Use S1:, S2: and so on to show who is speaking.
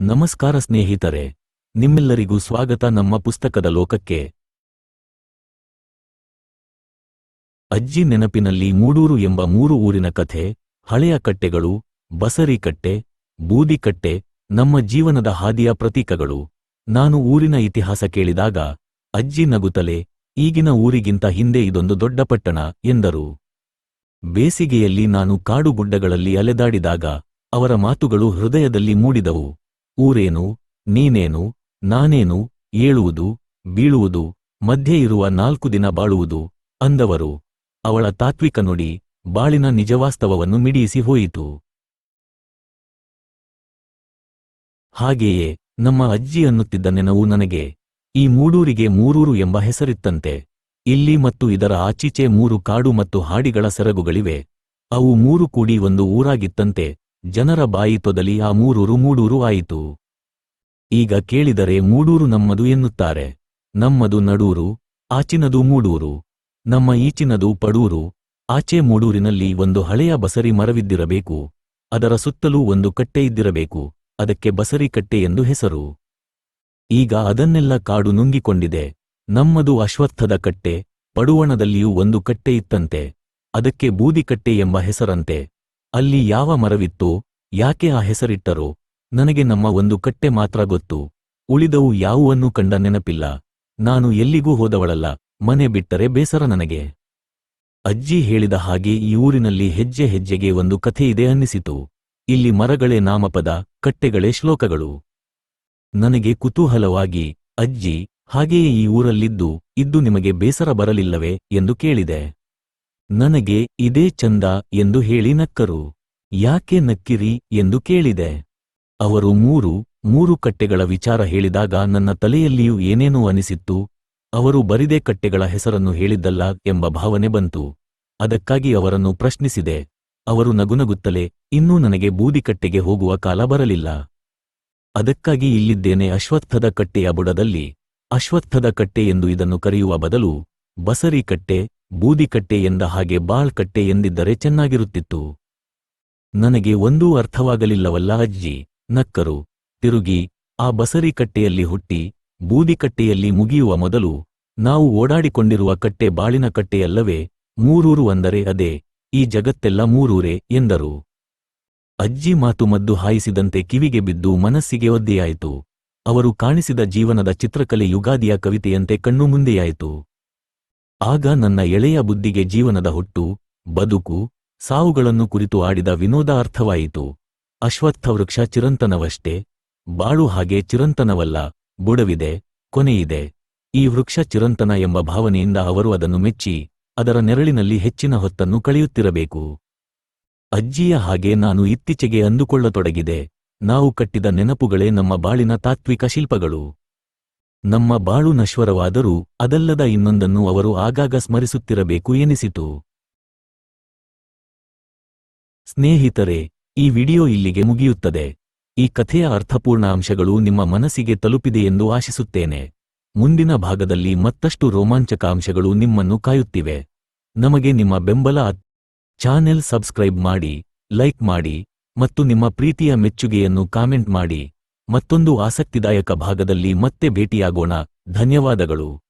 S1: ನಮಸ್ಕಾರ ಸ್ನೇಹಿತರೆ, ನಿಮ್ಮೆಲ್ಲರಿಗೂ ಸ್ವಾಗತ ನಮ್ಮ ಪುಸ್ತಕದ ಲೋಕಕ್ಕೆ. ಅಜ್ಜಿ ನೆನಪಿನಲ್ಲಿ ಮೂಡೂರು ಎಂಬ ಮೂರು ಊರಿನ ಕಥೆ, ಹಳೆಯ ಕಟ್ಟೆಗಳು, ಬಸರಿ ಕಟ್ಟೆ, ಬೂದಿ ಕಟ್ಟೆ, ನಮ್ಮ ಜೀವನದ ಹಾದಿಯ ಪ್ರತೀಕಗಳು. ನಾನು ಊರಿನ ಇತಿಹಾಸ ಕೇಳಿದಾಗ, ಅಜ್ಜಿ ನಗುತ್ತಲೇ, ಈಗಿನ ಊರಿಗಿಂತ ಹಿಂದೆ ಇದೊಂದು ದೊಡ್ಡ ಪಟ್ಟಣ, ಎಂದರು. ಬೇಸಿಗೆಯಲ್ಲಿ ನಾನು ಕಾಡುಗುಡ್ಡಗಳಲ್ಲಿ ಅಲೆದಾಡಿದಾಗ, ಅವರ ಮಾತುಗಳು ಹೃದಯದಲ್ಲಿ ಮೂಡಿದವು. ಊರೇನು, ನೀನೇನು, ನಾನೇನು, ಏಳುವುದು, ಬೀಳುವುದು, ಮಧ್ಯೆ ಇರುವ ನಾಲ್ಕು ದಿನ ಬಾಳುವುದು, ಅಂದವರು, ಅವಳ ತಾತ್ವಿಕ ನುಡಿ, ಬಾಳಿನ ನಿಜವಾಸ್ತವವನ್ನು ಮಿಡಿಯಿಸಿ ಹೋಯಿತು. ಹಾಗೆಯೇ, ನಮ್ಮ ಅಜ್ಜಿ ಅನ್ನುತ್ತಿದ್ದ ನೆನವು ನನಗೆ, ಈ ಮೂಡೂರಿಗೆ ಮೂರೂರು ಎಂಬ ಹೆಸರಿತ್ತಂತೆ, ಇಲ್ಲಿ ಮತ್ತು ಇದರ ಆಚೀಚೆ ಮೂರು ಕಾಡು ಮತ್ತು ಹಾಡಿಗಳ ಸೆರಗುಗಳಿವೆ, ಅವು ಮೂರು ಕೂಡಿ ಒಂದು ಊರಾಗಿತ್ತಂತೆ ಜನರ ಬಾಯಿ ಆ ಮೂರೂರು ಮೂಡೂರು ಆಯಿತು. ಈಗ ಕೇಳಿದರೆ ಮೂಡೂರು ನಮ್ಮದು ಎನ್ನುತ್ತಾರೆ. ನಮ್ಮದು ನಡೂರು, ಆಚಿನದು ಮೂಡೂರು, ನಮ್ಮ ಈಚಿನದು ಪಡೂರು, ಆಚೆ ಮೂಡೂರಿನಲ್ಲಿ ಒಂದು ಹಳೆಯ ಬಸರಿ ಮರವಿದ್ದಿರಬೇಕು, ಅದರ ಸುತ್ತಲೂ ಒಂದು ಕಟ್ಟೆ ಇದ್ದಿರಬೇಕು, ಅದಕ್ಕೆ ಬಸರಿ ಕಟ್ಟೆ ಎಂದು ಹೆಸರು. ಈಗ ಅದನ್ನೆಲ್ಲ ಕಾಡು ನುಂಗಿಕೊಂಡಿದೆ, ನಮ್ಮದು ಅಶ್ವತ್ಥದ ಕಟ್ಟೆ, ಪಡುವಣದಲ್ಲಿಯೂ ಒಂದು ಕಟ್ಟೆ ಇತ್ತಂತೆ, ಅದಕ್ಕೆ ಬೂದಿಕಟ್ಟೆ ಎಂಬ ಹೆಸರಂತೆ. ಅಲ್ಲಿ ಯಾವ ಮರವಿತ್ತೋ, ಯಾಕೆ ಆ ಹೆಸರಿಟ್ಟರೋ, ನನಗೆ ನಮ್ಮ ಒಂದು ಕಟ್ಟೆ ಮಾತ್ರ ಗೊತ್ತು. ಉಳಿದವು ಯಾವುವನ್ನೂ ಕಂಡ ನೆನಪಿಲ್ಲ. ನಾನು ಎಲ್ಲಿಗೂ ಹೋದವಳಲ್ಲ, ಮನೆ ಬಿಟ್ಟರೆ ಬೇಸರ ನನಗೆ. ಅಜ್ಜಿ ಹೇಳಿದ ಹಾಗೆ ಈ ಊರಿನಲ್ಲಿ ಹೆಜ್ಜೆ ಹೆಜ್ಜೆಗೆ ಒಂದು ಕಥೆಯಿದೆ ಅನ್ನಿಸಿತು. ಇಲ್ಲಿ ಮರಗಳೇ ನಾಮಪದ, ಕಟ್ಟೆಗಳೇ ಶ್ಲೋಕಗಳು. ನನಗೆ ಕುತೂಹಲವಾಗಿ, ಅಜ್ಜಿ, ಹಾಗೆಯೇ ಈ ಊರಲ್ಲಿದ್ದು, ಇದ್ದು ನಿಮಗೆ ಬೇಸರ ಬರಲಿಲ್ಲವೇ, ಎಂದು ಕೇಳಿದೆ. ನನಗೆ ಇದೇ ಚಂದ ಎಂದು ಹೇಳಿ ನಕ್ಕರು. ಯಾಕೆ ನಕ್ಕಿರಿ ಎಂದು ಕೇಳಿದೆ. ಅವರು ಮೂರು ಮೂರು ಕಟ್ಟೆಗಳ ವಿಚಾರ ಹೇಳಿದಾಗ ನನ್ನ ತಲೆಯಲ್ಲಿಯೂ ಏನೇನೋ ಅನಿಸಿತ್ತು. ಅವರು ಬರಿದೇ ಕಟ್ಟೆಗಳ ಹೆಸರನ್ನು ಹೇಳಿದ್ದಲ್ಲ ಎಂಬ ಭಾವನೆ ಬಂತು. ಅದಕ್ಕಾಗಿ ಅವರನ್ನು ಪ್ರಶ್ನಿಸಿದೆ. ಅವರು ನಗುನಗುತ್ತಲೇ, ಇನ್ನೂ ನನಗೆ ಬೂದಿಕಟ್ಟೆಗೆ ಹೋಗುವ ಕಾಲ ಬರಲಿಲ್ಲ. ಅದಕ್ಕಾಗಿ ಇಲ್ಲಿದ್ದೇನೆ ಅಶ್ವತ್ಥದ ಕಟ್ಟೆಯ ಬುಡದಲ್ಲಿ. ಅಶ್ವತ್ಥದ ಕಟ್ಟೆ ಎಂದು ಇದನ್ನು ಕರೆಯುವ ಬದಲು, ಬಸರಿ ಕಟ್ಟೆ ಬೂದಿಕಟ್ಟೆ ಎಂದ ಹಾಗೆ ಬಾಳ್ಕಟ್ಟೆ ಎಂದಿದ್ದರೆ ಚೆನ್ನಾಗಿರುತ್ತಿತ್ತು. ನನಗೆ ಒಂದೂ ಅರ್ಥವಾಗಲಿಲ್ಲವಲ್ಲ ಅಜ್ಜಿ, ನಕ್ಕರು, ತಿರುಗಿ, ಆ ಬಸರಿ ಕಟ್ಟೆಯಲ್ಲಿ ಹುಟ್ಟಿ ಬೂದಿಕಟ್ಟೆಯಲ್ಲಿ ಮುಗಿಯುವ ಮೊದಲು, ನಾವು ಓಡಾಡಿಕೊಂಡಿರುವ ಕಟ್ಟೆ ಬಾಳಿನ ಕಟ್ಟೆಯಲ್ಲವೇ, ಮೂರೂರು ಅಂದರೆ ಅದೇ, ಈ ಜಗತ್ತೆಲ್ಲ ಮೂರೂರೇ, ಎಂದರು. ಅಜ್ಜಿ ಮಾತು ಮದ್ದು ಹಾಯಿಸಿದಂತೆ ಕಿವಿಗೆ ಬಿದ್ದು ಮನಸ್ಸಿಗೆ ಒದ್ದೆಯಾಯಿತು. ಅವರು ಕಾಣಿಸಿದ ಜೀವನದ ಚಿತ್ರಕಲೆ ಯುಗಾದಿಯ ಕವಿತೆಯಂತೆ ಕಣ್ಣು ಮುಂದೆಯಾಯಿತು. ಆಗ ನನ್ನ ಎಳೆಯ ಬುದ್ಧಿಗೆ ಜೀವನದ ಹುಟ್ಟು, ಬದುಕು, ಸಾವುಗಳನ್ನು ಕುರಿತು ಆಡಿದ ವಿನೋದ ಅರ್ಥವಾಯಿತು. ಅಶ್ವತ್ಥವೃಕ್ಷ ಚಿರಂತನವಷ್ಟೇ, ಬಾಳು ಹಾಗೆ ಚಿರಂತನವಲ್ಲ, ಬುಡವಿದೆ, ಕೊನೆಯಿದೆ. ಈ ವೃಕ್ಷ ಚಿರಂತನ ಎಂಬ ಭಾವನೆಯಿಂದ ಅವರು ಅದನ್ನು ಮೆಚ್ಚಿ, ಅದರ ನೆರಳಿನಲ್ಲಿ ಹೆಚ್ಚಿನ ಹೊತ್ತನ್ನು ಕಳೆಯುತ್ತಿರಬೇಕು. ಅಜ್ಜಿಯ ಹಾಗೆ ನಾನು ಇತ್ತೀಚೆಗೆ ಅಂದುಕೊಳ್ಳತೊಡಗಿದೆ, ನಾವು ಕಟ್ಟಿದ ನೆನಪುಗಳೇ ನಮ್ಮ ಬಾಳಿನ ತಾತ್ವಿಕ ಶಿಲ್ಪಗಳು. ನಮ್ಮ ಬಾಳು ನಶ್ವರವಾದರೂ ಅದಲ್ಲದ ಇನ್ನೊಂದನ್ನು ಅವರು ಆಗಾಗ ಸ್ಮರಿಸುತ್ತಿರಬೇಕು ಎನಿಸಿತು. ಸ್ನೇಹಿತರೆ, ಈ ವಿಡಿಯೋ ಇಲ್ಲಿಗೆ ಮುಗಿಯುತ್ತದೆ. ಈ ಕಥೆಯ ಅರ್ಥಪೂರ್ಣ ಅಂಶಗಳು ನಿಮ್ಮ ಮನಸ್ಸಿಗೆ ತಲುಪಿದೆಯೆಂದು ಆಶಿಸುತ್ತೇನೆ. ಮುಂದಿನ ಭಾಗದಲ್ಲಿ ಮತ್ತಷ್ಟು ರೋಮಾಂಚಕ ಅಂಶಗಳು ನಿಮ್ಮನ್ನು ಕಾಯುತ್ತಿವೆ. ನಮಗೆ ನಿಮ್ಮ ಬೆಂಬಲ ಚಾನೆಲ್ ಸಬ್ಸ್ಕ್ರೈಬ್ ಮಾಡಿ, ಲೈಕ್ ಮಾಡಿ, ಮತ್ತು ನಿಮ್ಮ ಪ್ರೀತಿಯ ಮೆಚ್ಚುಗೆಯನ್ನು ಕಾಮೆಂಟ್ ಮಾಡಿ. ಮತ್ತೊಂದು ಆಸಕ್ತಿದಾಯಕ ಭಾಗದಲ್ಲಿ ಮತ್ತೆ ಭೇಟಿಯಾಗೋಣ. ಧನ್ಯವಾದಗಳು.